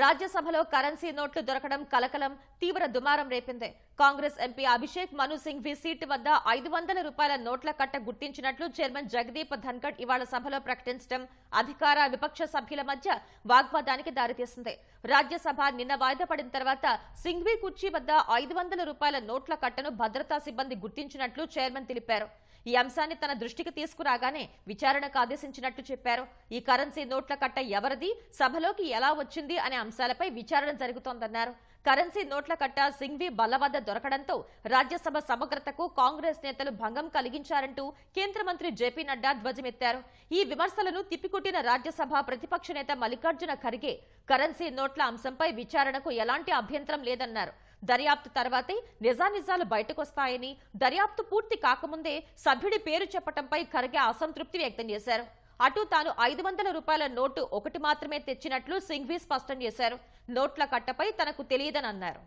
రాజ్యసభలో కరెన్సీ నోట్లు దొరకడం కలకలం తీవ్ర దుమారం రేపింది. కాంగ్రెస్ ఎంపీ అభిషేక్ మను సింఘ్వి సీటు వద్ద ఐదు వందల రూపాయల నోట్ల కట్ట గుర్తించినట్లు చైర్మన్ జగదీప్ ధన్కడ్ ఇవాళ సభలో ప్రకటించడం అధికార విపక్ష సభ్యుల మధ్య వాగ్వాదానికి దారితీసింది. రాజ్యసభ నిన్న వాయిదా పడిన తర్వాత సింఘ్వి కుర్చీ వద్ద ఐదు వందల రూపాయల నోట్ల కట్టను భద్రతా సిబ్బంది గుర్తించినట్లు చైర్మన్ తెలిపారు. ఈ అంశాన్ని తన దృష్టికి తీసుకురాగానే విచారణకు ఆదేశించినట్టు చెప్పారు. ఈ కరెన్సీ నోట్ల కట్ట ఎవరిది? సభలోకి ఎలా వచ్చింది? అనే అంశాలపై విచారణ జరుగుతోందన్నారు. కరెన్సీ నోట్ల కట్ట సింఘ్వి బల్ల వద్ద దొరకడంతో రాజ్యసభ సమగ్రతకు కాంగ్రెస్ నేతలు భంగం కలిగించారంటూ కేంద్ర మంత్రి జేపీ నడ్డా ధ్వజమెత్తారు. ఈ విమర్శలను తిప్పికొట్టిన రాజ్యసభ ప్రతిపక్ష నేత మల్లికార్జున ఖర్గే కరెన్సీ నోట్ల అంశంపై విచారణకు ఎలాంటి అభ్యంతరం లేదన్నారు. దర్యాప్తు తర్వాతే నిజానిజాలు బయటకొస్తాయని దర్యాప్తు పూర్తి కాకముందే సభ్యుడి పేరు చెప్పడంపై ఖర్గే అసంతృప్తి వ్యక్తం చేశారు. అటు తాను ఐదు వందల రూపాయల నోటు ఒకటి మాత్రమే తెచ్చినట్లు సింఘ్వి స్పష్టం చేశారు. నోట్ల కట్టపై తనకు తెలియదని అన్నారు